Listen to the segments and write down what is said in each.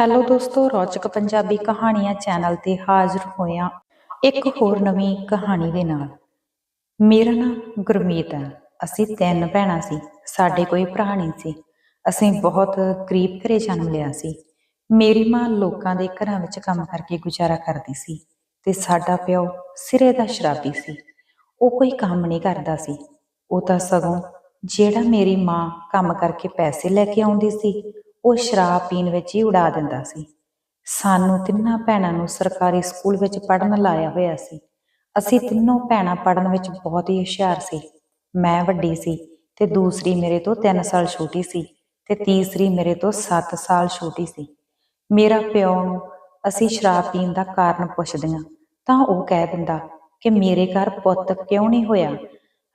Hello ਦੋਸਤੋ, ਰੌਚਕ ਪੰਜਾਬੀ ਕਹਾਣੀਆਂ channel ਤੇ ਹਾਜ਼ਰ ਹੋਇਆ ਇੱਕ ਹੋਰ ਨਵੀਂ ਕਹਾਣੀ ਦੇ ਨਾਲ। ਮੇਰਾ ਨਾਮ ਗੁਰਮੀਤ ਹੈ। ਅਸੀਂ ਤਿੰਨ ਭੈਣਾਂ ਸੀ। ਸਾਡੇ ਕੋਈ ਭਰਾ ਨਹੀਂ ਸੀ। ਅਸੀਂ ਬਹੁਤ ਗਰੀਬ ਘਰੇ ਜਨਮ ਲਿਆ ਸੀ। ਮੇਰੀ ਮਾਂ ਲੋਕਾਂ ਦੇ ਘਰਾਂ ਵਿੱਚ ਕੰਮ ਕਰਕੇ ਗੁਜ਼ਾਰਾ ਕਰਦੀ ਸੀ ਤੇ ਸਾਡਾ ਪਿਓ ਸਿਰੇ ਦਾ ਸ਼ਰਾਬੀ ਸੀ। ਉਹ ਕੋਈ ਕੰਮ ਨਹੀਂ ਕਰਦਾ ਸੀ। ਉਹ ਤਾਂ ਸਗੋਂ ਜਿਹੜਾ ਮੇਰੀ ਮਾਂ ਕੰਮ ਕਰਕੇ ਪੈਸੇ ਲੈ ਕੇ ਆਉਂਦੀ ਸੀ ਉਹ ਸ਼ਰਾਬ ਪੀਣ ਵਿੱਚ ਹੀ ਉਡਾ ਦਿੰਦਾ ਸੀ। ਸਾਨੂੰ ਤਿੰਨਾਂ ਭੈਣਾਂ ਨੂੰ ਸਰਕਾਰੀ ਸਕੂਲ ਵਿੱਚ ਪੜ੍ਹਨ ਲਾਇਆ ਹੋਇਆ ਸੀ। ਅਸੀਂ ਤਿੰਨੋਂ ਭੈਣਾਂ ਪੜ੍ਹਨ ਵਿੱਚ ਬਹੁਤ ਹੀ ਹੁਸ਼ਿਆਰ ਸੀ। ਮੈਂ ਵੱਡੀ ਸੀ ਤੇ ਦੂਸਰੀ ਮੇਰੇ ਤੋਂ 3 ਸਾਲ ਛੋਟੀ ਸੀ ਤੇ ਤੀਸਰੀ ਮੇਰੇ ਤੋਂ 7 ਸਾਲ ਛੋਟੀ ਸੀ। ਮੇਰਾ ਪਿਓ ਨੂੰ ਅਸੀਂ ਸ਼ਰਾਬ ਪੀਣ ਦਾ ਕਾਰਨ ਪੁੱਛਦੀਆਂ ਤਾਂ ਉਹ ਕਹਿ ਦਿੰਦਾ ਕਿ ਮੇਰੇ ਘਰ ਪੁੱਤ ਕਿਉਂ ਨਹੀਂ ਹੋਇਆ?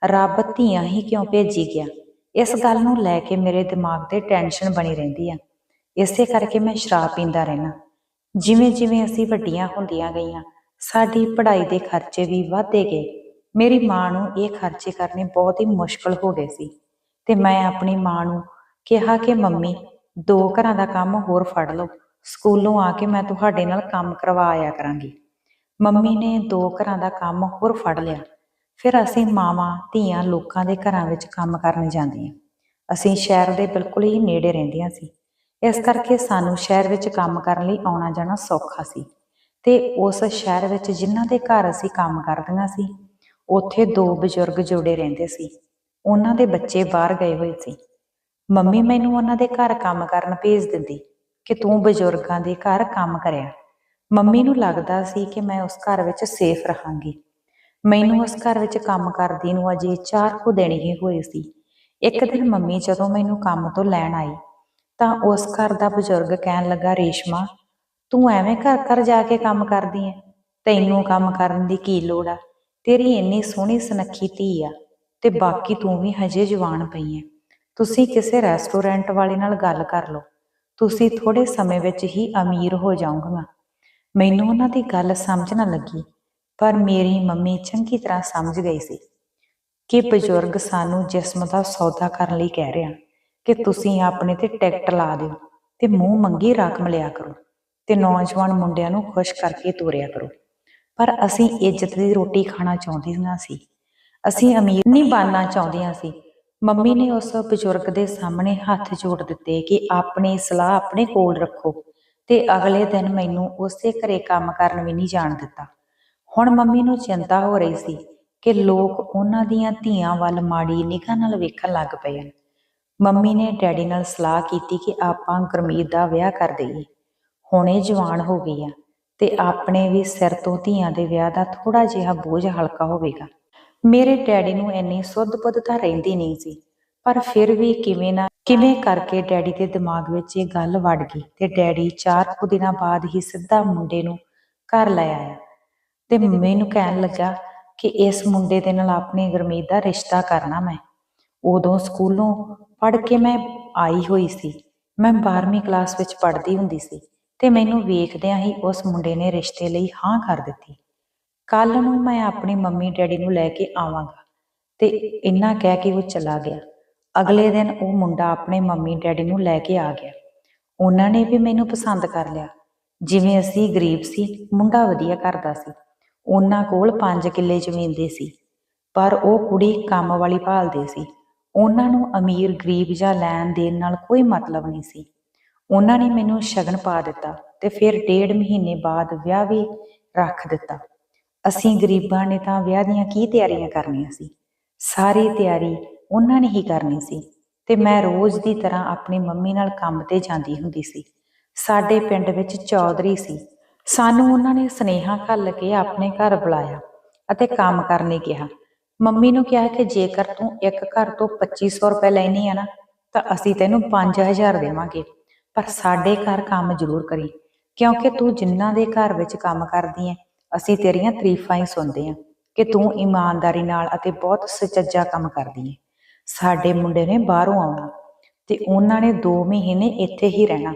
ਰੱਬ ਧੀਆਂ ਹੀ ਕਿਉਂ ਭੇਜੀ ਗਿਆ? ਇਸ ਗੱਲ ਨੂੰ ਲੈ ਕੇ ਮੇਰੇ ਦਿਮਾਗ ਤੇ ਟੈਨਸ਼ਨ ਬਣੀ ਰਹਿੰਦੀ ਆ। ਇਸੇ ਕਰਕੇ ਮੈਂ ਸ਼ਰਾਬ ਪੀਂਦਾ ਰਹਿਣਾ ਜਿਵੇਂ ਜਿਵੇਂ ਅਸੀਂ ਵੱਡੀਆਂ ਹੁੰਦੀਆਂ ਗਈਆਂ, ਸਾਡੀ ਪੜ੍ਹਾਈ ਦੇ ਖਰਚੇ ਵੀ ਵਧਦੇ ਗਏ। ਮੇਰੀ ਮਾਂ ਨੂੰ ਇਹ ਖਰਚੇ ਕਰਨੇ ਬਹੁਤ ਹੀ ਮੁਸ਼ਕਲ ਹੋ ਗਏ ਸੀ ਤੇ ਮੈਂ ਆਪਣੀ ਮਾਂ ਨੂੰ ਕਿਹਾ ਕਿ, ਮੰਮੀ, ਦੋ ਘਰਾਂ ਦਾ ਕੰਮ ਹੋਰ ਫੜ ਲਓ। ਸਕੂਲੋਂ ਆ ਕੇ ਮੈਂ ਤੁਹਾਡੇ ਨਾਲ ਕੰਮ ਕਰਵਾ ਆਇਆ ਕਰਾਂਗੀ। ਮੰਮੀ ਨੇ ਦੋ ਘਰਾਂ ਦਾ ਕੰਮ ਹੋਰ ਫੜ ਲਿਆ। ਫਿਰ ਅਸੀਂ ਮਾਵਾਂ, ਧੀਆਂ ਲੋਕਾਂ ਦੇ ਘਰਾਂ ਵਿੱਚ ਕੰਮ ਕਰਨ ਜਾਂਦੀਆਂ। ਅਸੀਂ ਸ਼ਹਿਰ ਦੇ ਬਿਲਕੁਲ ਹੀ ਨੇੜੇ ਰਹਿੰਦੀਆਂ ਸੀ। ਇਸ ਕਰਕੇ ਸਾਨੂੰ ਸ਼ਹਿਰ ਵਿੱਚ ਕੰਮ ਕਰਨ ਲਈ ਆਉਣਾ ਜਾਣਾ ਸੌਖਾ ਸੀ। ਤੇ ਉਸ ਸ਼ਹਿਰ ਵਿੱਚ ਜਿਨ੍ਹਾਂ ਦੇ ਘਰ ਅਸੀਂ ਕੰਮ ਕਰਦੀਆਂ ਸੀ, ਉੱਥੇ ਦੋ ਬਜ਼ੁਰਗ ਜੋੜੇ ਰਹਿੰਦੇ ਸੀ। ਉਹਨਾਂ ਦੇ ਬੱਚੇ ਬਾਹਰ ਗਏ ਹੋਏ ਸੀ। ਮੰਮੀ ਮੈਨੂੰ ਉਹਨਾਂ ਦੇ ਘਰ ਕੰਮ ਕਰਨ ਭੇਜ ਦਿੰਦੀ ਕਿ ਤੂੰ ਬਜ਼ੁਰਗਾਂ ਦੇ ਘਰ ਕੰਮ ਕਰਿਆ। ਮੰਮੀ ਨੂੰ ਲੱਗਦਾ ਸੀ ਕਿ ਮੈਂ ਉਸ ਘਰ ਵਿੱਚ ਸੇਫ ਰਹਾਂਗੀ। ਮੈਨੂੰ ਉਸ ਘਰ ਵਿੱਚ ਕੰਮ ਕਰਦੀ ਨੂੰ ਅਜੇ ਚਾਰ ਕੁ ਦਿਨ ਹੀ ਹੋਏ ਸੀ। ਇੱਕ ਦਿਨ ਮੰਮੀ ਜਦੋਂ ਮੈਨੂੰ ਕੰਮ ਤੋਂ ਲੈਣ ਆਈ, ਤਾਂ ਉਸ ਘਰ ਦਾ ਬਜ਼ੁਰਗ ਕਹਿਣ ਲੱਗਾ, ਰੇਸ਼ਮਾ, ਤੂੰ ਐਵੇਂ ਘਰ ਘਰ ਜਾ ਕੇ ਕੰਮ ਕਰਦੀ ਐ ਤੈਨੂੰ ਕੰਮ ਕਰਨ ਦੀ ਕੀ ਲੋੜ ਆ? ਤੇਰੀ ਇੰਨੀ ਸੋਹਣੀ ਸੁਨੱਖੀ ਧੀ ਆ ਤੇ ਬਾਕੀ ਤੂੰ ਵੀ ਹਜੇ ਜਵਾਨ ਪਈ ਐ ਤੁਸੀਂ ਕਿਸੇ ਰੈਸਟੋਰੈਂਟ ਵਾਲੇ ਨਾਲ ਗੱਲ ਕਰ ਲਓ। ਤੁਸੀਂ ਥੋੜੇ ਸਮੇਂ ਵਿੱਚ ਹੀ ਅਮੀਰ ਹੋ ਜਾਓਗੇ ਮੈਨੂੰ ਉਹਨਾਂ ਦੀ ਗੱਲ ਸਮਝ ਨਾ ਲੱਗੀ। ਪਰ ਮੇਰੀ ਮੰਮੀ ਚੰਗੀ ਤਰ੍ਹਾਂ ਸਮਝ ਗਈ ਸੀ ਕਿ ਬਜ਼ੁਰਗ ਸਾਨੂੰ ਜਿਸਮ ਦਾ ਸੌਦਾ ਕਰਨ ਲਈ ਕਹਿ ਰਿਹਾ ਕਿ ਤੁਸੀਂ ਆਪਣੇ ਤੇ ਟਿਕਟ ਲਾ ਦਿਓ ਤੇ ਮੂੰਹ ਮੰਗੀ ਰਕਮ ਲਿਆ ਕਰੋ ਤੇ ਨੌਜਵਾਨ ਮੁੰਡਿਆਂ ਨੂੰ ਖੁਸ਼ ਕਰਕੇ ਤੋਰਿਆ ਕਰੋ। ਪਰ ਅਸੀਂ ਇੱਜ਼ਤ ਦੀ ਰੋਟੀ ਖਾਣਾ ਚਾਹੁੰਦੀਆਂ ਸੀ। ਅਸੀਂ ਅਮੀਰ ਨਹੀਂ ਬਣਨਾ ਚਾਹੁੰਦੀਆਂ ਸੀ। ਮੰਮੀ ਨੇ ਉਸ ਬਜ਼ੁਰਗ ਦੇ ਸਾਹਮਣੇ ਹੱਥ ਜੋੜ ਦਿੱਤੇ ਕਿ ਆਪਣੀ ਸਲਾਹ ਆਪਣੇ ਕੋਲ ਰੱਖੋ ਤੇ ਅਗਲੇ ਦਿਨ ਮੈਨੂੰ ਉਸੇ ਘਰੇ ਕੰਮ ਕਰਨ ਵੀ ਨਹੀਂ ਜਾਣ ਦਿੱਤਾ। ਹੁਣ ਮੰਮੀ ਨੂੰ ਚਿੰਤਾ ਹੋ ਰਹੀ ਸੀ ਕਿ ਲੋਕ ਉਹਨਾਂ ਦੀਆਂ ਧੀਆਂ ਵੱਲ ਮਾੜੀ ਨਿਗਾਹ ਨਾਲ ਵੇਖਣ ਲੱਗ ਪਏ ਹਨ। ਮੰਮੀ ਨੇ ਡੈਡੀ ਨਾਲ ਸਲਾਹ ਕੀਤੀ ਕਿ ਆਪਾਂ ਗੁਰਮੀਤ ਦਾ ਵਿਆਹ ਕਰ ਦਈਏ। ਹੁਣੇ ਜਵਾਨ ਹੋ ਗਈ ਆ ਤੇ ਆਪਣੇ ਵੀ ਸਿਰ ਤੋਂ ਧੀਆਂ ਦੇ ਵਿਆਹ ਦਾ ਥੋੜਾ ਜਿਹਾ ਬੋਝ ਹਲਕਾ ਹੋਵੇਗਾ। ਮੇਰੇ ਡੈਡੀ ਨੂੰ ਇੰਨੀ ਸੁੱਧ ਬੁੱਧ ਤਾਂ ਰਹਿੰਦੀ ਨਹੀਂ ਸੀ, ਪਰ ਫਿਰ ਵੀ ਕਿਵੇਂ ਨਾ ਕਿਵੇਂ ਕਰਕੇ ਡੈਡੀ ਦੇ ਦਿਮਾਗ ਵਿੱਚ ਇਹ ਗੱਲ ਵੜ ਗਈ ਤੇ ਡੈਡੀ ਚਾਰ ਕੁ ਦਿਨਾਂ ਬਾਅਦ ਹੀ ਸਿੱਧਾ ਮੁੰਡੇ ਨੂੰ ਘਰ ਲੈ ਆਇਆ। ਤੇ ਮੰਮੀ ਨੂੰ ਕਹਿਣ ਲੱਗਾ ਕਿ ਇਸ ਮੁੰਡੇ ਦੇ ਨਾਲ ਆਪਣੇ ਗੁਰਮੀਤ ਦਾ ਰਿਸ਼ਤਾ ਕਰਨਾ ਮੈਂ। ਉਦੋਂ ਸਕੂਲੋਂ ਪੜ੍ਹ ਕੇ ਮੈਂ ਆਈ ਹੋਈ ਸੀ। ਮੈਂ 12ਵੀਂ ਕਲਾਸ ਵਿੱਚ ਪੜ੍ਹਦੀ ਹੁੰਦੀ ਸੀ ਤੇ ਮੈਨੂੰ ਵੇਖਦਿਆਂ ਹੀ ਉਸ ਮੁੰਡੇ ਨੇ ਰਿਸ਼ਤੇ ਲਈ ਹਾਂ ਕਰ ਦਿੱਤੀ। ਕੱਲ ਨੂੰ ਮੈਂ ਆਪਣੀ ਮੰਮੀ ਡੈਡੀ ਨੂੰ ਲੈ ਕੇ ਆਵਾਂਗਾ ਤੇ ਇੰਨਾ ਕਹਿ ਕੇ ਉਹ ਚਲਾ ਗਿਆ। ਅਗਲੇ ਦਿਨ ਉਹ ਮੁੰਡਾ ਆਪਣੇ ਮੰਮੀ ਡੈਡੀ ਨੂੰ ਲੈ ਕੇ ਆ ਗਿਆ। ਉਹਨਾਂ ਨੇ ਵੀ ਮੈਨੂੰ ਪਸੰਦ ਕਰ ਲਿਆ। ਜਿਵੇਂ ਅਸੀਂ ਗਰੀਬ ਸੀ ਮੁੰਡਾ ਵਧੀਆ ਕਰਦਾ ਸੀ। ਉਹਨਾਂ ਕੋਲ 5 ਕਿੱਲੇ ਜ਼ਮੀਨ ਦੇ ਸੀ, ਪਰ ਉਹ ਕੁੜੀ ਕੰਮ ਵਾਲੀ ਭਾਲਦੇ ਸੀ। ਉਹਨਾਂ ਨੂੰ ਅਮੀਰ, ਗਰੀਬ ਜਾਂ ਲੈਣ ਦੇਣ ਨਾਲ ਕੋਈ ਮਤਲਬ ਨਹੀਂ ਸੀ। ਉਹਨਾਂ ਨੇ ਮੈਨੂੰ ਸ਼ਗਨ ਪਾ ਦਿੱਤਾ ਤੇ ਫਿਰ ਡੇਢ ਮਹੀਨੇ ਬਾਅਦ ਵਿਆਹ ਵੀ ਰੱਖ ਦਿੱਤਾ। ਅਸੀਂ ਗਰੀਬਾਂ ਨੇ ਤਾਂ ਵਿਆਹ ਦੀਆਂ ਕੀ ਤਿਆਰੀਆਂ ਕਰਨੀਆਂ ਸੀ? ਸਾਰੀ ਤਿਆਰੀ ਉਹਨਾਂ ਨੇ ਹੀ ਕਰਨੀ ਸੀ ਤੇ ਮੈਂ ਰੋਜ਼ ਦੀ ਤਰ੍ਹਾਂ ਆਪਣੀ ਮੰਮੀ ਨਾਲ ਕੰਮ ਤੇ ਜਾਂਦੀ ਹੁੰਦੀ ਸੀ। ਸਾਡੇ ਪਿੰਡ ਵਿੱਚ ਚੌਧਰੀ ਸੀ। ਸਾਨੂੰ ਉਹਨਾਂ ਨੇ ਸਨੇਹਾ ਘੱਲ ਕੇ ਆਪਣੇ ਘਰ ਬੁਲਾਇਆ ਅਤੇ ਕੰਮ ਕਰਨ ਲਈ ਕਿਹਾ। ਮੰਮੀ ਨੂੰ ਕਿਹਾ ਕਿ ਜੇਕਰ ਤੂੰ ਇੱਕ ਘਰ ਤੋਂ 2500 ਰੁਪਏ ਲੈਣੀ ਆ ਨਾ, ਤਾਂ ਅਸੀਂ ਤੈਨੂੰ 5000 ਦੇਵਾਂਗੇ। ਪਰ ਸਾਡੇ ਘਰ ਕੰਮ ਜ਼ਰੂਰ ਕਰੀ, ਕਿਉਂਕਿ ਤੂੰ ਜਿਨ੍ਹਾਂ ਦੇ ਘਰ ਵਿੱਚ ਕੰਮ ਕਰਦੀ ਐ, ਅਸੀਂ ਤੇਰੀਆਂ ਤਾਰੀਫਾਂ ਹੀ ਸੁਣਦੇ ਆਂ ਕਿ ਤੂੰ ਇਮਾਨਦਾਰੀ ਨਾਲ ਅਤੇ ਬਹੁਤ ਸੁਚੱਜਾ ਕੰਮ ਕਰਦੀ ਐ ਸਾਡੇ ਮੁੰਡੇ ਨੇ ਬਾਹਰੋਂ ਆਉਣਾ ਤੇ ਉਹਨਾਂ ਨੇ 2 ਮਹੀਨੇ ਇੱਥੇ ਹੀ ਰਹਿਣਾ।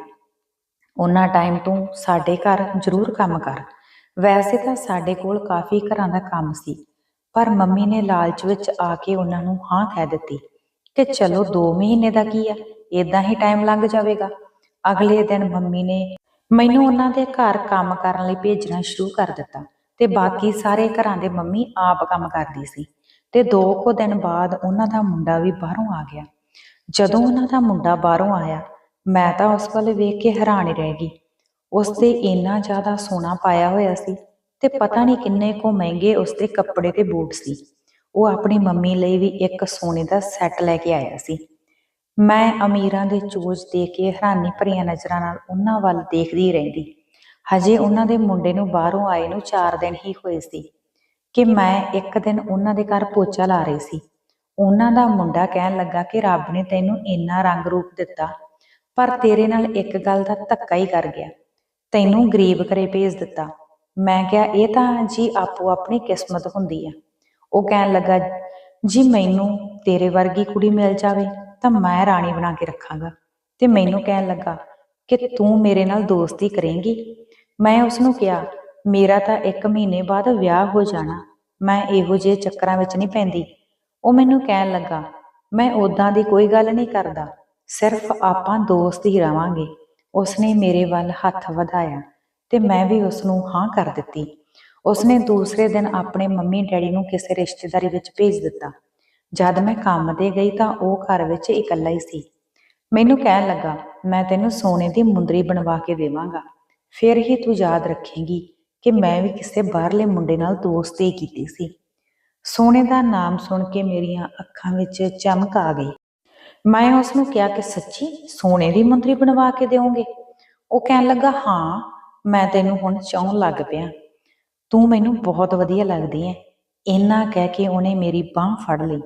ਉਹਨਾਂ ਟਾਈਮ ਤੂੰ ਸਾਡੇ ਘਰ ਜ਼ਰੂਰ ਕੰਮ ਕਰ। ਵੈਸੇ ਤਾਂ ਸਾਡੇ ਕੋਲ ਕਾਫੀ ਘਰਾਂ ਦਾ ਕੰਮ ਸੀ, ਪਰ ਮੰਮੀ ਨੇ ਲਾਲਚ ਵਿੱਚ ਆ ਕੇ ਉਹਨਾਂ ਨੂੰ ਹਾਂ ਕਹਿ ਦਿੱਤੀ ਕਿ ਚਲੋ 2 ਮਹੀਨੇ ਦਾ ਕੀ ਆ ਇਦਾਂ ਹੀ ਟਾਈਮ ਲੰਘ ਜਾਵੇਗਾ। ਅਗਲੇ ਦਿਨ ਮੰਮੀ ਨੇ ਮੈਨੂੰ ਉਹਨਾਂ ਦੇ ਘਰ ਕੰਮ ਕਰਨ ਲਈ ਭੇਜਣਾ ਸ਼ੁਰੂ ਕਰ ਦਿੱਤਾ ਤੇ ਬਾਕੀ ਸਾਰੇ ਘਰਾਂ ਦੇ ਮੰਮੀ ਆਪ ਕੰਮ ਕਰਦੀ ਸੀ ਤੇ ਦੋ ਕੁ ਦਿਨ ਬਾਅਦ ਉਹਨਾਂ ਦਾ ਮੁੰਡਾ ਵੀ ਬਾਹਰੋਂ ਆ ਗਿਆ। ਜਦੋਂ ਉਹਨਾਂ ਦਾ ਮੁੰਡਾ ਬਾਹਰੋਂ ਆਇਆ ਮੈਂ ਤਾਂ ਉਸ ਵੱਲ ਵੇਖ ਕੇ ਹੈਰਾਨ ਹੀ ਰਹਿ ਗਈ। ਉਸ ਤੇ ਇੰਨਾ ਜ਼ਿਆਦਾ ਸੋਨਾ ਪਾਇਆ ਹੋਇਆ ਸੀ ਤੇ ਪਤਾ ਨਹੀਂ ਕਿੰਨੇ ਕੋ ਮਹਿੰਗੇ ਉਸ ਦੇ ਕੱਪੜੇ ਤੇ ਬੂਟ ਸੀ। ਉਹ ਆਪਣੀ ਮੰਮੀ ਲਈ ਵੀ ਇੱਕ ਸੋਨੇ ਦਾ ਸੈੱਟ ਲੈ ਕੇ ਆਇਆ ਸੀ। ਮੈਂ ਅਮੀਰਾਂ ਦੇ ਚੋਜ ਦੇਖ ਕੇ ਹੈਰਾਨੀ ਭਰੀਆਂ ਨਜ਼ਰਾਂ ਨਾਲ ਉਹਨਾਂ ਵੱਲ ਦੇਖਦੀ ਰਹਿੰਦੀ। ਹਜੇ ਉਹਨਾਂ ਦੇ ਮੁੰਡੇ ਨੂੰ ਬਾਹਰੋਂ ਆਏ ਨੂੰ 4 ਦਿਨ ਹੀ ਹੋਏ ਸੀ ਕਿ ਮੈਂ ਇੱਕ ਦਿਨ ਉਹਨਾਂ ਦੇ ਘਰ ਪੋਚਾ ਲਾ ਰਹੀ ਸੀ। ਉਹਨਾਂ ਦਾ ਮੁੰਡਾ ਕਹਿਣ ਲੱਗਾ ਕਿ ਰੱਬ ਨੇ ਤੈਨੂੰ ਇੰਨਾ ਰੰਗ ਰੂਪ ਦਿੱਤਾ। ਪਰ ਤੇਰੇ ਨਾਲ ਇੱਕ ਗੱਲ ਦਾ ਧੱਕਾ ਹੀ ਕਰ ਗਿਆ। ਤੈਨੂੰ ਗਰੀਬ ਘਰੇ ਭੇਜ ਦਿੱਤਾ। ਮੈਂ ਕਿਹਾ, ਇਹ ਤਾਂ ਜੀ ਆਪੋ ਆਪਣੀ ਕਿਸਮਤ ਹੁੰਦੀ ਆ। ਉਹ ਕਹਿਣ ਲੱਗਾ, ਜੀ ਮੈਨੂੰ ਤੇਰੇ ਵਰਗੀ ਕੁੜੀ ਮਿਲ ਜਾਵੇ ਤਾਂ ਮੈਂ ਰਾਣੀ ਬਣਾ ਕੇ ਰੱਖਾਂਗਾ। ਤੇ ਮੈਨੂੰ ਕਹਿਣ ਲੱਗਾ ਕਿ ਤੂੰ ਮੇਰੇ ਨਾਲ ਦੋਸਤੀ ਕਰੇਂਗੀ। ਮੈਂ ਉਸ ਨੂੰ ਕਿਹਾ, ਮੇਰਾ ਤਾਂ 1 ਮਹੀਨੇ ਬਾਅਦ ਵਿਆਹ ਹੋ ਜਾਣਾ। ਮੈਂ ਇਹੋ ਜਿਹੇ ਚੱਕਰਾਂ ਵਿੱਚ ਨਹੀਂ ਪੈਂਦੀ। ਉਹ ਮੈਨੂੰ ਕਹਿਣ ਲੱਗਾ, ਮੈਂ ਉਦਾਂ ਦੀ ਕੋਈ ਗੱਲ ਨਹੀਂ ਕਰਦਾ। ਸਿਰਫ ਆਪਾਂ ਦੋਸਤ ਹੀ ਰਵਾਂਗੇ। ਉਸਨੇ ਮੇਰੇ ਵੱਲ ਹੱਥ ਵਧਾਇਆ ਤੇ ਮੈਂ ਵੀ ਉਸ ਨੂੰ ਹਾਂ ਕਰ ਦਿੱਤੀ। ਉਸਨੇ ਦੂਸਰੇ ਦਿਨ ਆਪਣੇ ਮੰਮੀ ਡੈਡੀ ਨੂੰ ਕਿਸੇ ਰਿਸ਼ਤੇਦਾਰੀ ਵਿੱਚ ਭੇਜ ਦਿੱਤਾ। ਜਦ ਮੈਂ ਕੰਮ ਤੇ ਗਈ ਤਾਂ ਉਹ ਘਰ ਵਿੱਚ ਇਕੱਲਾ ਹੀ ਸੀ। ਮੈਨੂੰ ਕਹਿਣ ਲੱਗਾ, ਮੈਂ ਤੈਨੂੰ ਸੋਨੇ ਦੀ ਮੁੰਦਰੀ ਬਣਵਾ ਕੇ ਦੇਵਾਂਗਾ। ਫਿਰ ਹੀ ਤੂੰ ਯਾਦ ਰੱਖੇਂਗੀ ਕਿ ਮੈਂ ਵੀ ਕਿਸੇ ਬਾਹਰਲੇ ਮੁੰਡੇ ਨਾਲ ਦੋਸਤੀ ਕੀਤੀ ਸੀ। ਸੋਨੇ ਦਾ ਨਾਮ ਸੁਣ ਕੇ ਮੇਰੀਆਂ ਅੱਖਾਂ ਵਿੱਚ ਚਮਕ ਆ ਗਈ। ਮੈਂ ਉਸ ਨੂੰ ਕਿਹਾ ਕਿ ਸੱਚੀ ਸੋਨੇ ਦੀ ਮੁੰਦਰੀ ਬਣਵਾ ਕੇ ਦੇਵੋਗੇ ਉਹ ਕਹਿਣ ਲੱਗਾ, ਹਾਂ, ਮੈਂ ਤੈਨੂੰ ਹੁਣ ਚਾਹਣ ਲੱਗ ਪਿਆ। ਤੂੰ ਮੈਨੂੰ ਬਹੁਤ ਵਧੀਆ ਲੱਗਦੀ ਹੈ ਇੰਨਾ ਕਹਿ ਕੇ ਉਹਨੇ ਮੇਰੀ ਬਾਹ ਫੜ ਲਈ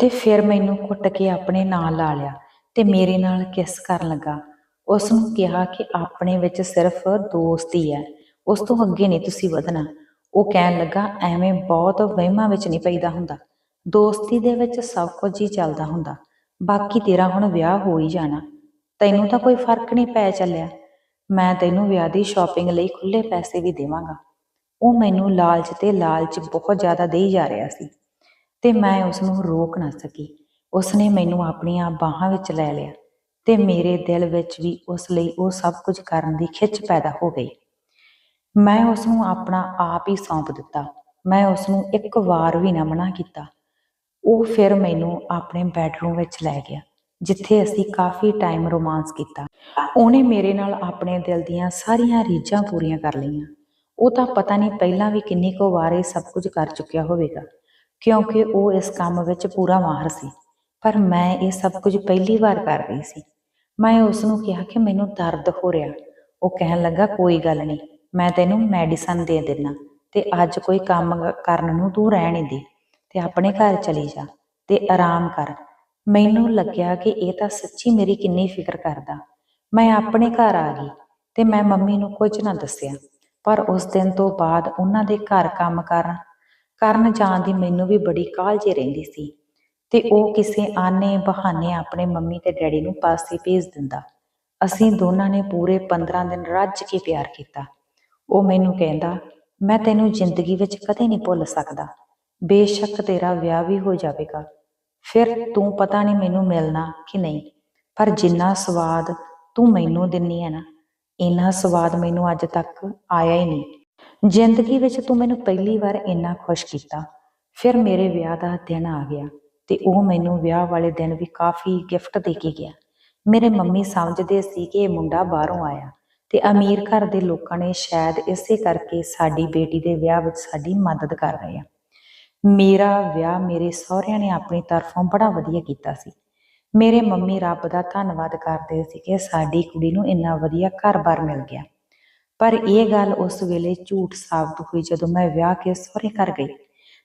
ਤੇ ਫਿਰ ਮੈਨੂੰ ਕੁੱਟ ਕੇ ਆਪਣੇ ਨਾਲ ਲਾ ਲਿਆ ਤੇ ਮੇਰੇ ਨਾਲ ਕਿਸ ਕਰਨ ਲੱਗਾ? ਉਸ ਨੂੰ ਕਿਹਾ ਕਿ ਆਪਣੇ ਵਿੱਚ ਸਿਰਫ ਦੋਸਤੀ ਹੈ ਉਸ ਤੋਂ ਅੱਗੇ ਨਹੀਂ ਤੁਸੀਂ ਵਧਣਾ। ਉਹ ਕਹਿਣ ਲੱਗਾ, ਐਵੇਂ ਬਹੁਤ ਵਹਿਮਾਂ ਵਿੱਚ ਨਹੀਂ ਪਈਦਾ ਹੁੰਦਾ। ਦੋਸਤੀ ਦੇ ਵਿੱਚ ਸਭ ਕੁਝ ਹੀ ਚੱਲਦਾ ਹੁੰਦਾ। ਬਾਕੀ ਤੇਰਾ ਹੁਣ ਵਿਆਹ ਹੋ ਹੀ ਜਾਣਾ। ਤੈਨੂੰ ਤਾਂ ਕੋਈ ਫ਼ਰਕ ਨਹੀਂ ਪੈ ਚੱਲਿਆ। ਮੈਂ ਤੈਨੂੰ ਵਿਆਹ ਦੀ ਸ਼ਾਪਿੰਗ ਲਈ ਖੁੱਲੇ ਪੈਸੇ ਵੀ ਦੇਵਾਂਗਾ। ਉਹ ਮੈਨੂੰ ਲਾਲਚ ਤੇ ਲਾਲਚ ਬਹੁਤ ਜ਼ਿਆਦਾ ਦੇਈ ਜਾ ਰਿਹਾ ਸੀ ਤੇ ਮੈਂ ਉਸ ਨੂੰ ਰੋਕ ਨਾ ਸਕੀ। ਉਸਨੇ ਮੈਨੂੰ ਆਪਣੀਆਂ ਬਾਹਾਂ ਵਿੱਚ ਲੈ ਲਿਆ ਤੇ ਮੇਰੇ ਦਿਲ ਵਿੱਚ ਵੀ ਉਸ ਲਈ ਉਹ ਸਭ ਕੁਝ ਕਰਨ ਦੀ ਖਿੱਚ ਪੈਦਾ ਹੋ ਗਈ। ਮੈਂ ਉਸ ਨੂੰ ਆਪਣਾ ਆਪ ਹੀ ਸੌਂਪ ਦਿੱਤਾ। ਮੈਂ ਉਸ ਨੂੰ ਇੱਕ ਵਾਰ ਵੀ ਨਾ ਮਨਾ ਕੀਤਾ। ਉਹ ਫਿਰ ਮੈਨੂੰ ਆਪਣੇ ਬੈੱਡਰੂਮ ਵਿੱਚ ਲੈ ਗਿਆ, ਜਿੱਥੇ ਅਸੀਂ ਕਾਫੀ ਟਾਈਮ ਰੋਮਾਂਸ ਕੀਤਾ। ਉਹਨੇ ਮੇਰੇ ਨਾਲ ਆਪਣੇ ਦਿਲ ਦੀਆਂ ਸਾਰੀਆਂ ਰੀਝਾਂ ਪੂਰੀਆਂ ਕਰ ਲਈਆਂ। ਉਹ ਤਾਂ ਪਤਾ ਨਹੀਂ ਪਹਿਲਾਂ ਵੀ ਕਿੰਨੀ ਕੁ ਵਾਰ ਇਹ ਸਭ ਕੁਝ ਕਰ ਚੁੱਕਿਆ ਹੋਵੇਗਾ, ਕਿਉਂਕਿ ਉਹ ਇਸ ਕੰਮ ਵਿੱਚ ਪੂਰਾ ਮਾਹਰ ਸੀ। ਪਰ ਮੈਂ ਇਹ ਸਭ ਕੁਝ ਪਹਿਲੀ ਵਾਰ ਕਰ ਰਹੀ ਸੀ। ਮੈਂ ਉਸ ਨੂੰ ਕਿਹਾ ਕਿ ਮੈਨੂੰ ਦਰਦ ਹੋ ਰਿਹਾ। ਉਹ ਕਹਿਣ ਲੱਗਾ, ਕੋਈ ਗੱਲ ਨਹੀਂ, ਮੈਂ ਤੈਨੂੰ ਮੈਡੀਸਨ ਦੇ ਦੇਣਾ ਤੇ ਅੱਜ ਕੋਈ ਕੰਮ ਕਰਨ ਨੂੰ ਤੂੰ ਰਹਿਣ ਨਹੀਂ ਦੇ। ਤੇ ਆਪਣੇ ਘਰ ਚਲੀ ਜਾ ਤੇ ਆਰਾਮ ਕਰ। ਮੈਨੂੰ ਲੱਗਿਆ ਕਿ ਇਹ ਤਾਂ ਸੱਚੀ ਮੇਰੀ ਕਿੰਨੀ ਫਿਕਰ ਕਰਦਾ। ਮੈਂ ਆਪਣੇ ਘਰ ਆ ਗਈ ਤੇ ਮੈਂ ਮੰਮੀ ਨੂੰ ਕੁਝ ਨਾ ਦੱਸਿਆ, ਪਰ ਉਸ ਦਿਨ ਤੋਂ ਬਾਅਦ ਉਹਨਾਂ ਦੇ ਘਰ ਕੰਮ ਕਰਨ ਕਰਨ ਜਾਣ ਦੀ ਮੈਨੂੰ ਵੀ ਬੜੀ ਕਾਹਲੀ ਰਹਿੰਦੀ ਸੀ ਤੇ ਉਹ ਕਿਸੇ ਆਨੇ ਬਹਾਨੇ ਆਪਣੇ ਮੰਮੀ ਤੇ ਡੈਡੀ ਨੂੰ ਪਾਸੇ ਭੇਜ ਦਿੰਦਾ। ਅਸੀਂ ਦੋਨਾਂ ਨੇ ਪੂਰੇ 15 ਦਿਨ ਰੱਜ ਕੇ ਪਿਆਰ ਕੀਤਾ। ਉਹ ਮੈਨੂੰ ਕਹਿੰਦਾ, ਮੈਂ ਤੈਨੂੰ ਜ਼ਿੰਦਗੀ ਵਿੱਚ ਕਦੇ ਨਹੀਂ ਭੁੱਲ ਸਕਦਾ। ਬੇਸ਼ੱਕ ਤੇਰਾ ਵਿਆਹ ਵੀ ਹੋ ਜਾਵੇਗਾ। ਫਿਰ ਤੂੰ ਪਤਾ ਨਹੀਂ ਮੈਨੂੰ ਮਿਲਣਾ ਕਿ ਨਹੀਂ। ਪਰ ਜਿੰਨਾ ਸਵਾਦ ਤੂੰ ਮੈਨੂੰ ਦਿੰਨੀ ਹੈ ਨਾ, ਇੰਨਾ ਸਵਾਦ ਮੈਨੂੰ ਅੱਜ ਤੱਕ ਆਇਆ ਹੀ ਨਹੀਂ। ਜ਼ਿੰਦਗੀ ਵਿੱਚ ਤੂੰ ਮੈਨੂੰ ਪਹਿਲੀ ਵਾਰ ਇੰਨਾ ਖੁਸ਼ ਕੀਤਾ। ਫਿਰ ਮੇਰੇ ਵਿਆਹ ਦਾ ਦਿਨ ਆ ਗਿਆ ਤੇ ਉਹ ਮੈਨੂੰ ਵਿਆਹ ਵਾਲੇ ਦਿਨ ਵੀ ਕਾਫੀ ਗਿਫਟ ਦੇ ਕੇ ਗਿਆ। ਮੇਰੇ ਮੰਮੀ ਸਮਝਦੇ ਸੀ ਕਿ ਇਹ ਮੁੰਡਾ ਬਾਹਰੋਂ ਆਇਆ ਤੇ ਅਮੀਰ ਘਰ ਦੇ ਲੋਕਾਂ ਨੇ ਸ਼ਾਇਦ ਇਸੇ ਕਰਕੇ ਸਾਡੀ ਬੇਟੀ ਦੇ ਵਿਆਹ ਵਿੱਚ ਸਾਡੀ ਮਦਦ ਕਰ ਰਹੇ ਆ। ਮੇਰਾ ਵਿਆਹ ਮੇਰੇ ਸਹੁਰਿਆਂ ਨੇ ਆਪਣੀ ਤਰਫੋਂ ਬੜਾ ਵਧੀਆ ਕੀਤਾ ਸੀ। ਮੇਰੇ ਮੰਮੀ ਰੱਬ ਦਾ ਧੰਨਵਾਦ ਕਰਦੇ ਸੀ ਕਿ ਸਾਡੀ ਕੁੜੀ ਨੂੰ ਇੰਨਾ ਵਧੀਆ ਘਰ-ਬਾਰ ਮਿਲ ਗਿਆ। ਪਰ ਇਹ ਗੱਲ ਉਸ ਵੇਲੇ ਝੂਠ ਸਾਬਤ ਹੋਈ ਜਦੋਂ ਮੈਂ ਵਿਆਹ ਕੇ ਸਹੁਰੇ ਘਰ ਗਈ।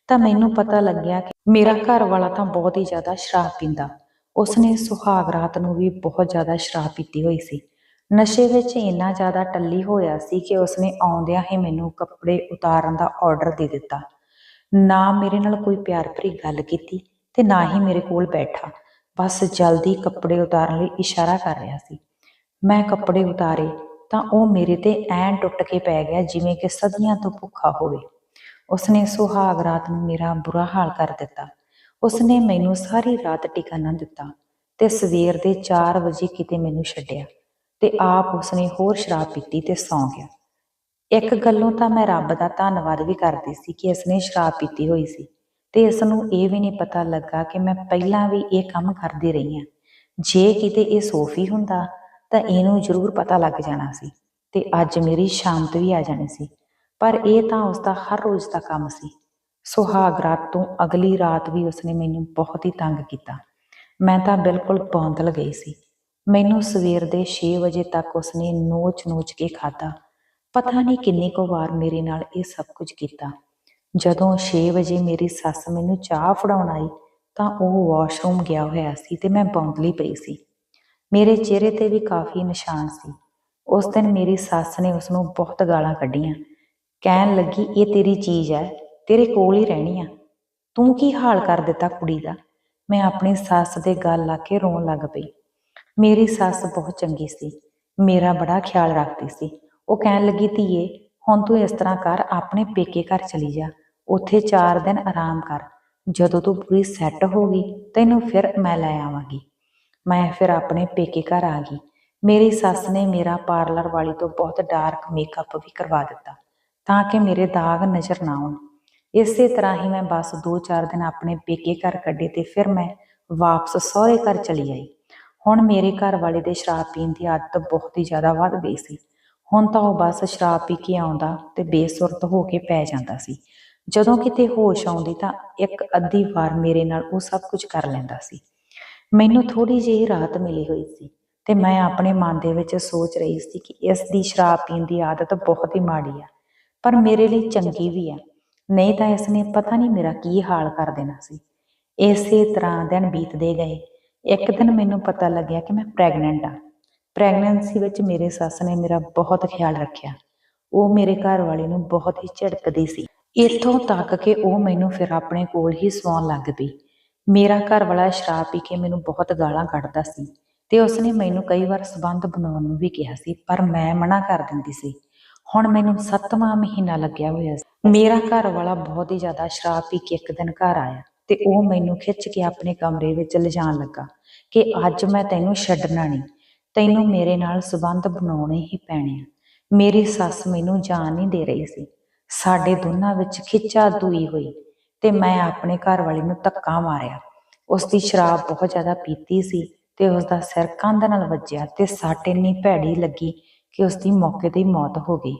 ਤਾਂ ਮੈਨੂੰ ਪਤਾ ਲੱਗਿਆ ਕਿ ਮੇਰਾ ਘਰ ਵਾਲਾ ਤਾਂ ਬਹੁਤ ਹੀ ਜ਼ਿਆਦਾ ਸ਼ਰਾਬ ਪੀਂਦਾ। ਉਸਨੇ ਸੁਹਾਗ ਰਾਤ ਨੂੰ ਵੀ ਬਹੁਤ ਜ਼ਿਆਦਾ ਸ਼ਰਾਬ ਪੀਤੀ ਹੋਈ ਸੀ। ਨਸ਼ੇ ਵਿੱਚ ਇੰਨਾ ਜ਼ਿਆਦਾ ਟੱਲੀ ਹੋਇਆ ਸੀ ਕਿ ਉਸਨੇ ਆਉਂਦਿਆਂ ਹੀ ਮੈਨੂੰ ਕੱਪੜੇ ਉਤਾਰਨ ਦਾ ਆਰਡਰ ਦੇ ਦਿੱਤਾ। ਨਾ ਮੇਰੇ ਨਾਲ ਕੋਈ ਪਿਆਰ ਭਰੀ ਗੱਲ ਕੀਤੀ ਤੇ ਨਾ ਹੀ ਮੇਰੇ ਕੋਲ ਬੈਠਾ। ਬਸ ਜਲਦੀ ਕੱਪੜੇ ਉਤਾਰਨ ਲਈ ਇਸ਼ਾਰਾ ਕਰ ਰਿਹਾ ਸੀ। ਮੈਂ ਕੱਪੜੇ ਉਤਾਰੇ ਤਾਂ ਉਹ ਮੇਰੇ ਤੇ ਐਂ ਟੁੱਟ ਕੇ ਪੈ ਗਿਆ ਜਿਵੇਂ ਕਿ ਸਦੀਆਂ ਤੋਂ ਭੁੱਖਾ ਹੋਵੇ। ਉਸਨੇ ਸੁਹਾਗ ਰਾਤ ਨੂੰ ਮੇਰਾ ਬੁਰਾ ਹਾਲ ਕਰ ਦਿੱਤਾ। ਉਸਨੇ ਮੈਨੂੰ ਸਾਰੀ ਰਾਤ ਟਿਕਾ ਨਾ ਦਿੱਤਾ ਤੇ ਸਵੇਰ ਦੇ 4 ਵਜੇ ਕਿਤੇ ਮੈਨੂੰ ਛੱਡਿਆ ਤੇ ਆਪ ਉਸਨੇ ਹੋਰ ਸ਼ਰਾਬ ਪੀਤੀ ਤੇ ਸੌਂ ਗਿਆ। ਇੱਕ ਗੱਲੋਂ ਤਾਂ ਮੈਂ ਰੱਬ ਦਾ ਧੰਨਵਾਦ ਵੀ ਕਰਦੀ ਸੀ ਕਿ ਇਸਨੇ ਸ਼ਰਾਬ ਪੀਤੀ ਹੋਈ ਸੀ ਤੇ ਇਸ ਨੂੰ ਇਹ ਵੀ ਨਹੀਂ ਪਤਾ ਲੱਗਾ ਕਿ ਮੈਂ ਪਹਿਲਾਂ ਵੀ ਇਹ ਕੰਮ ਕਰਦੀ ਰਹੀ ਹਾਂ। ਜੇ ਕਿਤੇ ਇਹ ਸੋਫੀ ਹੁੰਦਾ ਤਾਂ ਇਹਨੂੰ ਜ਼ਰੂਰ ਪਤਾ ਲੱਗ ਜਾਣਾ ਸੀ ਤੇ ਅੱਜ ਮੇਰੀ ਸ਼ਾਮਤ ਵੀ ਆ ਜਾਣੀ ਸੀ। ਪਰ ਇਹ ਤਾਂ ਉਸ ਦਾ ਹਰ ਰੋਜ਼ ਦਾ ਕੰਮ ਸੀ। ਸੁਹਾਗ ਰਾਤ ਤੋਂ ਅਗਲੀ ਰਾਤ ਵੀ ਉਸਨੇ ਮੈਨੂੰ ਬਹੁਤ ਹੀ ਤੰਗ ਕੀਤਾ। ਮੈਂ ਤਾਂ ਬਿਲਕੁਲ ਬੌਂਦਲ ਗਈ ਸੀ। ਮੈਨੂੰ ਸਵੇਰ ਦੇ 6 ਵਜੇ ਤੱਕ ਉਸਨੇ ਨੋਚ-ਨੋਚ ਕੇ ਖਾਧਾ। ਪਤਾ ਨਹੀਂ ਕਿੰਨੀ ਕੁ ਵਾਰ ਮੇਰੇ ਨਾਲ ਇਹ ਸਭ ਕੁਝ ਕੀਤਾ। ਜਦੋਂ 6 ਵਜੇ ਮੇਰੀ ਸੱਸ ਮੈਨੂੰ ਚਾਹ ਫੜਾਉਣ ਆਈ, ਤਾਂ ਉਹ ਵਾਸ਼ਰੂਮ ਗਿਆ ਹੋਇਆ ਸੀ ਤੇ ਮੈਂ ਬੌਂਦਲੀ ਪਈ ਸੀ। ਮੇਰੇ ਚਿਹਰੇ ਤੇ ਵੀ ਕਾਫੀ ਨਿਸ਼ਾਨ ਸੀ। ਉਸ ਦਿਨ ਮੇਰੀ ਸੱਸ ਨੇ ਉਸ ਨੂੰ ਬਹੁਤ ਗਾਲਾਂ ਕੱਢੀਆਂ। ਕਹਿਣ ਲੱਗੀ, ਇਹ ਤੇਰੀ ਚੀਜ਼ ਹੈ, ਤੇਰੇ ਕੋਲ ਹੀ ਰਹਿਣੀ ਆ। ਤੂੰ ਕੀ ਹਾਲ ਕਰ ਦਿੱਤਾ ਕੁੜੀ ਦਾ? ਮੈਂ ਆਪਣੀ ਸੱਸ ਦੇ ਗੱਲ ਲਾ ਕੇ ਰੋਣ ਲੱਗ ਪਈ। ਮੇਰੀ ਸੱਸ ਬਹੁਤ ਚੰਗੀ ਸੀ। ਮੇਰਾ ਬੜਾ ਖਿਆਲ ਰੱਖਦੀ ਸੀ। ਉਹ ਕਹਿਣ ਲੱਗੀ, ਧੀਏ, ਹੁਣ ਤੂੰ ਇਸ ਤਰ੍ਹਾਂ ਕਰ, ਆਪਣੇ ਪੇਕੇ ਘਰ ਚਲੀ ਜਾ। ਉੱਥੇ 4 ਦਿਨ ਆਰਾਮ ਕਰ। ਜਦੋਂ ਤੂੰ ਪੂਰੀ ਸੈੱਟ ਹੋ ਗਈ, ਤੈਨੂੰ ਫਿਰ ਮੈਂ ਲੈ ਆਵਾਂਗੀ। ਮੈਂ ਫਿਰ ਆਪਣੇ ਪੇਕੇ ਘਰ ਆ ਗਈ। ਮੇਰੀ ਸੱਸ ਨੇ ਮੇਰਾ ਪਾਰਲਰ ਵਾਲੀ ਤੋਂ ਬਹੁਤ ਡਾਰਕ ਮੇਕਅਪ ਵੀ ਕਰਵਾ ਦਿੱਤਾ, ਤਾਂ ਕਿ ਮੇਰੇ ਦਾਗ ਨਜ਼ਰ ਨਾ ਆਉਣ। ਇਸੇ ਤਰ੍ਹਾਂ ਹੀ ਮੈਂ ਬਸ 2-4 ਦਿਨ ਆਪਣੇ ਪੇਕੇ ਘਰ ਕੱਢੇ ਤੇ ਫਿਰ ਮੈਂ ਵਾਪਸ ਸਹੁਰੇ ਘਰ ਚਲੀ ਆਈ। ਹੁਣ ਮੇਰੇ ਘਰ ਵਾਲੇ ਦੇ ਸ਼ਰਾਬ ਪੀਣ ਦੀ ਆਦਤ ਬਹੁਤ ਹੀ ਜ਼ਿਆਦਾ ਵੱਧ ਗਈ ਸੀ। ਹੁਣ ਤਾਂ ਉਹ ਬਸ ਸ਼ਰਾਬ ਪੀ ਕੇ ਆਉਂਦਾ ਤੇ ਬੇਸੁਰਤ ਹੋ ਕੇ ਪੈ ਜਾਂਦਾ ਸੀ। ਜਦੋਂ ਕਿਤੇ ਹੋਸ਼ ਆਉਂਦੀ ਤਾਂ ਇੱਕ ਅੱਧੀ ਵਾਰ ਮੇਰੇ ਨਾਲ ਉਹ ਸਭ ਕੁਝ ਕਰ ਲੈਂਦਾ ਸੀ। ਮੈਨੂੰ ਥੋੜੀ ਜਿਹੀ ਰਾਹਤ ਮਿਲੀ ਹੋਈ ਸੀ ਤੇ ਮੈਂ ਆਪਣੇ ਮਨ ਦੇ ਵਿੱਚ ਸੋਚ ਰਹੀ ਸੀ ਕਿ ਇਸ ਦੀ ਸ਼ਰਾਬ ਪੀਣ ਦੀ ਆਦਤ ਬਹੁਤ ਹੀ ਮਾੜੀ ਆ, ਪਰ ਮੇਰੇ ਲਈ ਚੰਗੀ ਵੀ ਆ। ਨਹੀਂ ਤਾਂ ਇਸ ਨੇ ਪਤਾ ਨਹੀਂ ਮੇਰਾ ਕੀ ਹਾਲ ਕਰ ਦੇਣਾ ਸੀ। ਇਸੇ ਤਰ੍ਹਾਂ ਦਿਨ ਬੀਤਦੇ ਗਏ। ਇੱਕ ਦਿਨ ਮੈਨੂੰ ਪਤਾ ਲੱਗਿਆ ਕਿ ਮੈਂ ਪ੍ਰੈਗਨੈਂਟ ਆ। ਪ੍ਰੈਗਨੈਂਸੀ ਵਿੱਚ ਮੇਰੇ ਸੱਸ ਨੇ ਮੇਰਾ ਬਹੁਤ ਖਿਆਲ ਰੱਖਿਆ। ਉਹ ਮੇਰੇ ਘਰ ਵਾਲੇ ਨੂੰ ਬਹੁਤ ਹੀ ਝਿੜਕਦੀ ਸੀ। ਇੱਥੋਂ ਤੱਕ ਕਿ ਉਹ ਮੈਨੂੰ ਫਿਰ ਆਪਣੇ ਕੋਲ ਹੀ ਸਵਾਉਣ ਲੱਗ ਪਈ। ਮੇਰਾ ਘਰ ਵਾਲਾ ਸ਼ਰਾਬ ਪੀ ਕੇ ਮੈਨੂੰ ਬਹੁਤ ਗਾਲਾਂ ਕੱਢਦਾ ਸੀ ਤੇ ਉਸਨੇ ਮੈਨੂੰ ਕਈ ਵਾਰ ਸਬੰਧ ਬਣਾਉਣ ਨੂੰ ਵੀ ਕਿਹਾ ਸੀ, ਪਰ ਮੈਂ ਮਨਾ ਕਰ ਦਿੰਦੀ ਸੀ। ਹੁਣ ਮੈਨੂੰ 7ਵਾਂ ਮਹੀਨਾ ਲੱਗਿਆ ਹੋਇਆ ਸੀ। ਮੇਰਾ ਘਰ ਵਾਲਾ ਬਹੁਤ ਹੀ ਜ਼ਿਆਦਾ ਸ਼ਰਾਬ ਪੀ ਕੇ ਇੱਕ ਦਿਨ ਘਰ ਆਇਆ ਤੇ ਉਹ ਮੈਨੂੰ ਖਿੱਚ ਕੇ ਆਪਣੇ ਕਮਰੇ ਵਿੱਚ ਲਿਜਾਣ ਲੱਗਾ ਕਿ ਅੱਜ ਮੈਂ ਤੈਨੂੰ ਛੱਡਣਾ ਨਹੀਂ। ਤੈਨੂੰ ਮੇਰੇ ਨਾਲ ਸਬੰਧ ਬਣਾਉਣੇ ਹੀ ਪੈਣੇ ਆ। ਮੇਰੀ ਸੱਸ ਮੈਨੂੰ ਜਾਣ ਨਹੀਂ ਦੇ ਰਹੀ ਸੀ। ਸਾਡੇ ਦੋਨਾਂ ਵਿੱਚ ਖਿੱਚਾ ਦੂਈ ਹੋਈ ਤੇ ਮੈਂ ਆਪਣੇ ਘਰ ਵਾਲੇ ਨੂੰ ਧੱਕਾ ਮਾਰਿਆ। ਉਸ ਦੀ ਸ਼ਰਾਬ ਬਹੁਤ ਜ਼ਿਆਦਾ ਪੀਤੀ ਸੀ ਤੇ ਉਸ ਦਾ ਸਿਰ ਕੰਧ ਨਾਲ ਵੱਜਿਆ ਤੇ ਸੱਟ ਇੰਨੀ ਭੈੜੀ ਲੱਗੀ ਕਿ ਉਸ ਦੀ ਮੌਕੇ ਤੇ ਹੀ ਮੌਤ ਹੋ ਗਈ।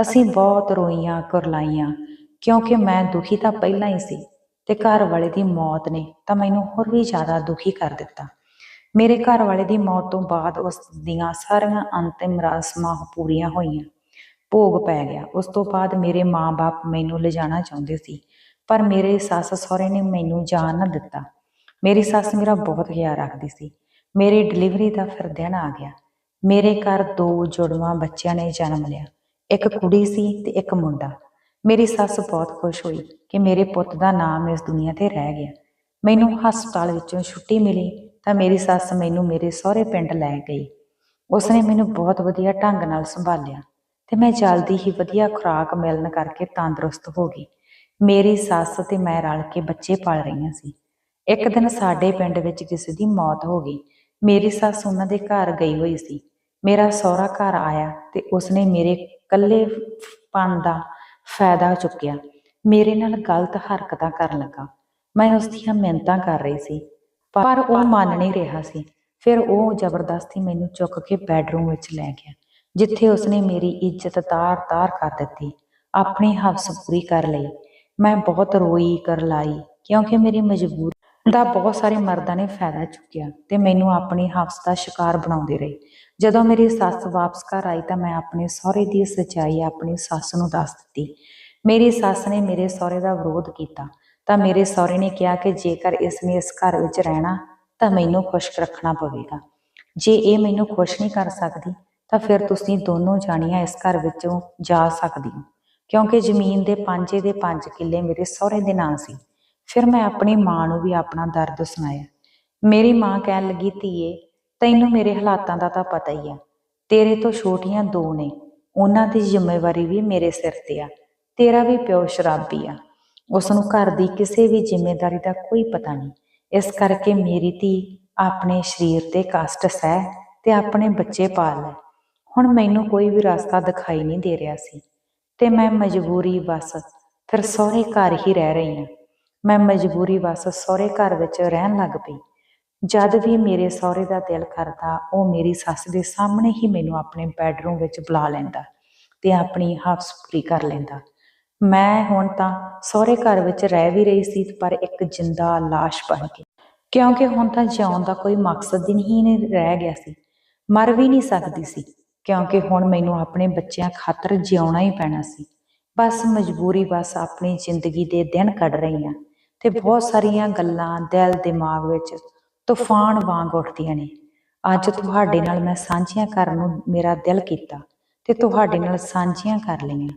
ਅਸੀਂ ਬਹੁਤ ਰੋਈਆਂ, ਕੁਰਲਾਈਆਂ, ਕਿਉਂਕਿ ਮੈਂ ਦੁਖੀ ਤਾਂ ਪਹਿਲਾਂ ਹੀ ਸੀ ਤੇ ਘਰ ਵਾਲੇ ਦੀ ਮੌਤ ਨੇ ਤਾਂ ਮੈਨੂੰ ਹੋਰ ਵੀ ਜ਼ਿਆਦਾ ਦੁਖੀ ਕਰ ਦਿੱਤਾ। ਮੇਰੇ ਘਰ ਵਾਲੇ ਦੀ ਮੌਤ ਤੋਂ ਬਾਅਦ ਉਸ ਦੀਆਂ ਸਾਰੀਆਂ ਅੰਤਿਮ ਰਸਮਾਂ ਪੂਰੀਆਂ ਹੋਈਆਂ। ਭੋਗ ਪੈ ਗਿਆ। ਉਸ ਤੋਂ ਬਾਅਦ ਮੇਰੇ ਮਾਂ-ਬਾਪ ਮੈਨੂੰ ਲਿਜਾਣਾ ਚਾਹੁੰਦੇ ਸੀ, ਪਰ ਮੇਰੇ ਸੱਸ ਸਹੁਰੇ ਨੇ ਮੈਨੂੰ ਜਾਣ ਨਾ ਦਿੱਤਾ। ਮੇਰੀ ਸੱਸ ਮੇਰਾ ਬਹੁਤ ਖਿਆਲ ਰੱਖਦੀ ਸੀ। ਮੇਰੀ ਡਿਲੀਵਰੀ ਦਾ ਫਿਰ ਦਿਨ ਆ ਗਿਆ। ਮੇਰੇ ਘਰ ਦੋ ਜੁੜਵਾਂ ਬੱਚਿਆਂ ਨੇ ਜਨਮ ਲਿਆ। ਇੱਕ ਕੁੜੀ ਸੀ ਤੇ ਇੱਕ ਮੁੰਡਾ। ਮੇਰੀ ਸੱਸ ਬਹੁਤ ਖੁਸ਼ ਹੋਈ ਕਿ ਮੇਰੇ ਪੁੱਤ ਦਾ ਨਾਮ ਇਸ ਦੁਨੀਆ ਤੇ ਰਹਿ ਗਿਆ। ਮੈਨੂੰ ਹਸਪਤਾਲ ਵਿੱਚੋਂ ਛੁੱਟੀ ਮਿਲੀ। ਤਾਂ ਮੇਰੀ ਸੱਸ ਮੈਨੂੰ ਮੇਰੇ ਸਹੁਰੇ ਪਿੰਡ ਲੈ ਗਈ। ਉਸਨੇ ਮੈਨੂੰ ਬਹੁਤ ਵਧੀਆ ਢੰਗ ਨਾਲ ਸੰਭਾਲਿਆ ਤੇ ਮੈਂ ਜਲਦੀ ਹੀ ਵਧੀਆ ਖੁਰਾਕ ਮਿਲਣ ਕਰਕੇ ਤੰਦਰੁਸਤ ਹੋ ਗਈ। ਮੇਰੀ ਸੱਸ ਤੇ ਮੈਂ ਰਲ ਕੇ ਬੱਚੇ ਪਾਲ ਰਹੀਆਂ ਸੀ। ਇੱਕ ਦਿਨ ਸਾਡੇ ਪਿੰਡ ਵਿੱਚ ਕਿਸੇ ਦੀ ਮੌਤ ਹੋ ਗਈ। ਮੇਰੀ ਸੱਸ ਉਹਨਾਂ ਦੇ ਘਰ ਗਈ ਹੋਈ ਸੀ। ਮੇਰਾ ਸਹੁਰਾ ਘਰ ਆਇਆ ਤੇ ਉਸਨੇ ਮੇਰੇ ਕੱਲੇ ਪਨ ਦਾ ਫਾਇਦਾ ਚੁੱਕਿਆ। ਮੇਰੇ ਨਾਲ ਗਲਤ ਹਰਕਤਾਂ ਕਰਨ ਲੱਗਾ। ਮੈਂ ਉਸ ਦੀਆਂ ਮਿਹਨਤਾਂ ਕਰ ਰਹੀ ਸੀ। ਪਰ ਉਹ ਮੰਨ ਨਹੀਂ ਰਿਹਾ ਸੀ। ਫਿਰ ਉਹ ਜ਼ਬਰਦਸਤੀ ਮੈਨੂੰ ਚੁੱਕ ਕੇ ਬੈੱਡਰੂਮ ਵਿੱਚ ਲੈ ਗਿਆ ਜਿੱਥੇ ਉਸਨੇ ਮੇਰੀ ਇੱਜ਼ਤ ਤਾਰ-ਤਾਰ ਕਰ ਦਿੱਤੀ ਆਪਣੀ ਹਵਸ ਪੂਰੀ ਕਰ ਲਈ। ਮੈਂ ਬਹੁਤ ਰੋਈ ਕਰ ਲਾਈ ਕਿਉਂਕਿ ਮੇਰੀ ਮਜਬੂਰੀ ਦਾ ਬਹੁਤ ਸਾਰੇ ਮਰਦਾਂ ਨੇ ਫਾਇਦਾ ਚੁੱਕਿਆ ਤੇ ਮੈਨੂੰ ਆਪਣੀ ਹਵਸ ਦਾ ਸ਼ਿਕਾਰ ਬਣਾਉਂਦੇ ਰਹੇ। ਜਦੋਂ ਮੇਰੀ ਸੱਸ ਵਾਪਸ ਘਰ ਆਈ ਤਾਂ ਮੈਂ ਆਪਣੇ ਸਹੁਰੇ ਦੀ ਸੱਚਾਈ ਆਪਣੀ ਸੱਸ ਨੂੰ ਦੱਸ ਦਿੱਤੀ। ਮੇਰੀ ਸੱਸ ਨੇ ਮੇਰੇ ਸਹੁਰੇ ਦਾ ਵਿਰੋਧ ਕੀਤਾ। ਤਾਂ ਮੇਰੇ ਸਹੁਰੇ ਨੇ ਕਿਹਾ ਕਿ ਜੇਕਰ ਇਸ ਨੇ ਇਸ ਘਰ ਵਿੱਚ ਰਹਿਣਾ, ਤਾਂ ਮੈਨੂੰ ਖੁਸ਼ ਰੱਖਣਾ ਪਵੇਗਾ। ਜੇ ਇਹ ਮੈਨੂੰ ਖੁਸ਼ ਨਹੀਂ ਕਰ ਸਕਦੀ, ਤਾਂ ਫਿਰ ਤੁਸੀਂ ਦੋਨੋਂ ਜਾਣੀਆਂ ਇਸ ਘਰ ਵਿੱਚੋਂ ਜਾ ਸਕਦੀ ਹੋ। ਕਿਉਂਕਿ ਜ਼ਮੀਨ ਦੇ ਪਾਂਜੇ ਦੇ ਪੰਜ ਕਿੱਲੇ ਮੇਰੇ ਸਹੁਰੇ ਦੇ ਨਾਂ ਸੀ। ਫਿਰ ਮੈਂ ਆਪਣੀ ਮਾਂ ਨੂੰ ਵੀ ਆਪਣਾ ਦਰਦ ਸੁਣਾਇਆ। ਮੇਰੀ ਮਾਂ ਕਹਿਣ ਲੱਗੀ, ਧੀਏ, ਤੈਨੂੰ ਮੇਰੇ ਹਾਲਾਤਾਂ ਦਾ ਤਾਂ ਪਤਾ ਹੀ ਆ। ਤੇਰੇ ਤੋਂ ਛੋਟੀਆਂ ਦੋ ਨੇ। ਉਹਨਾਂ ਦੀ ਜ਼ਿੰਮੇਵਾਰੀ ਵੀ ਮੇਰੇ ਸਿਰ ਤੇ ਆ। ਤੇਰਾ ਵੀ ਪਿਓ ਸ਼ਰਾਬੀ ਆ। ਉਸ ਨੂੰ ਘਰ ਦੀ ਕਿਸੇ ਵੀ ਜ਼ਿੰਮੇਵਾਰੀ ਦਾ ਕੋਈ ਪਤਾ ਨਹੀਂ। ਇਸ ਕਰਕੇ ਮੇਰੀ ਧੀ ਆਪਣੇ ਸਰੀਰ ਤੇ ਕਸ਼ਟ ਸਹਿ ਤੇ ਆਪਣੇ ਬੱਚੇ ਪਾਲ ਲੈ। ਹੁਣ ਮੈਨੂੰ ਕੋਈ ਵੀ ਰਸਤਾ ਦਿਖਾਈ ਨਹੀਂ ਦੇ ਰਿਹਾ ਸੀ ਤੇ ਮੈਂ ਮਜਬੂਰੀ ਬਸ ਫਿਰ ਸਹੁਰੇ ਘਰ ਹੀ ਰਹਿ ਰਹੀ ਹਾਂ। ਮੈਂ ਮਜਬੂਰੀ ਬਸ ਸਹੁਰੇ ਘਰ ਵਿੱਚ ਰਹਿਣ ਲੱਗ ਪਈ। ਜਦ ਵੀ ਮੇਰੇ ਸਹੁਰੇ ਦਾ ਦਿਲ ਕਰਦਾ, ਉਹ ਮੇਰੀ ਸੱਸ ਦੇ ਸਾਹਮਣੇ ਹੀ ਮੈਨੂੰ ਆਪਣੇ ਬੈੱਡਰੂਮ ਵਿੱਚ ਬੁਲਾ ਲੈਂਦਾ ਤੇ ਆਪਣੀ ਹਵਸ ਪੂਰੀ ਕਰ ਲੈਂਦਾ। ਮੈਂ ਹੁਣ ਤਾਂ ਸਹੁਰੇ ਘਰ ਵਿੱਚ ਰਹਿ ਵੀ ਰਹੀ ਸੀ, ਪਰ ਇੱਕ ਜਿੰਦਾ ਲਾਸ਼ ਬਣ ਕੇ ਕਿਉਂਕਿ ਹੁਣ ਤਾਂ ਜਿਉਣ ਦਾ ਕੋਈ ਮਕਸਦ ਹੀ ਨਹੀਂ ਨਹੀਂ ਰਹਿ ਗਿਆ ਸੀ। ਮਰ ਵੀ ਨਹੀਂ ਸਕਦੀ ਸੀ, ਕਿਉਂਕਿ ਹੁਣ ਮੈਨੂੰ ਆਪਣੇ ਬੱਚਿਆਂ ਖਾਤਰ ਜਿਉਣਾ ਹੀ ਪੈਣਾ ਸੀ। ਬਸ ਮਜਬੂਰੀ ਬਸ ਆਪਣੀ ਜ਼ਿੰਦਗੀ ਦੇ ਦਿਨ ਕੱਢ ਰਹੀ ਹਾਂ ਤੇ ਬਹੁਤ ਸਾਰੀਆਂ ਗੱਲਾਂ ਦਿਲ ਦਿਮਾਗ ਵਿੱਚ ਤੂਫਾਨ ਵਾਂਗ ਉੱਠਦੀਆਂ ਨੇ। ਅੱਜ ਤੁਹਾਡੇ ਨਾਲ ਮੈਂ ਸਾਂਝੀਆਂ ਕਰਨ ਨੂੰ ਮੇਰਾ ਦਿਲ ਕੀਤਾ ਤੇ ਤੁਹਾਡੇ ਨਾਲ ਸਾਂਝੀਆਂ ਕਰ ਲਈਆਂ।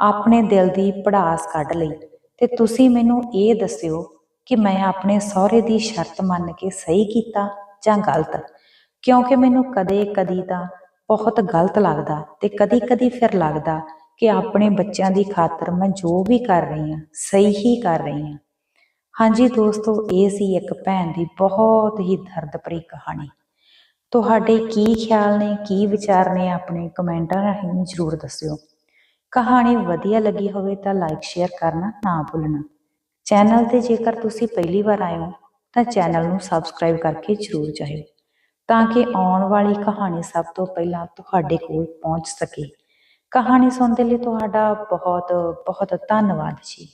ਆਪਣੇ ਦਿਲ ਦੀ ਪੜਾਸ ਕੱਢ ਲਈ। ਤੇ ਤੁਸੀਂ ਮੈਨੂੰ ਇਹ ਦੱਸਿਓ ਕਿ ਮੈਂ ਆਪਣੇ ਸਹੁਰੇ ਦੀ ਸ਼ਰਤ ਮੰਨ ਕੇ ਸਹੀ ਕੀਤਾ ਜਾਂ ਗਲਤ? ਕਿਉਂਕਿ ਮੈਨੂੰ ਕਦੇ ਕਦੀ ਤਾਂ ਬਹੁਤ ਗਲਤ ਲੱਗਦਾ ਤੇ ਕਦੀ ਕਦੀ ਫਿਰ ਲੱਗਦਾ ਕਿ ਆਪਣੇ ਬੱਚਿਆਂ ਦੀ ਖਾਤਰ ਮੈਂ ਜੋ ਵੀ ਕਰ ਰਹੀ ਹਾਂ, ਸਹੀ ਹੀ ਕਰ ਰਹੀ ਹਾਂ। ਹਾਂਜੀ ਦੋਸਤੋ, ਇਹ ਸੀ ਇੱਕ ਭੈਣ ਦੀ ਬਹੁਤ ਹੀ ਦਰਦ ਭਰੀ ਕਹਾਣੀ। ਤੁਹਾਡੇ ਕੀ ਖਿਆਲ ਨੇ, ਕੀ ਵਿਚਾਰ ਨੇ, ਆਪਣੇ ਕਮੈਂਟਾਂ ਰਾਹੀਂ ਜ਼ਰੂਰ ਦੱਸਿਓ। ਕਹਾਣੀ ਵਧੀਆ ਲੱਗੀ ਹੋਵੇ ਤਾਂ ਲਾਈਕ ਸ਼ੇਅਰ ਕਰਨਾ ਨਾ ਭੁੱਲਣਾ। ਚੈਨਲ ਤੇ ਜੇਕਰ ਤੁਸੀਂ ਪਹਿਲੀ ਵਾਰ ਆਏ ਹੋ, ਤਾਂ ਚੈਨਲ ਨੂੰ ਸਬਸਕ੍ਰਾਈਬ ਕਰਕੇ ਜ਼ਰੂਰ ਜਾਇਓ, ਤਾਂ ਕਿ ਆਉਣ ਵਾਲੀ ਕਹਾਣੀ ਸਭ ਤੋਂ ਪਹਿਲਾਂ ਤੁਹਾਡੇ ਕੋਲ ਪਹੁੰਚ ਸਕੇ। ਕਹਾਣੀ ਸੁਣਨ ਦੇ ਲਈ ਤੁਹਾਡਾ ਬਹੁਤ ਬਹੁਤ ਧੰਨਵਾਦ ਜੀ।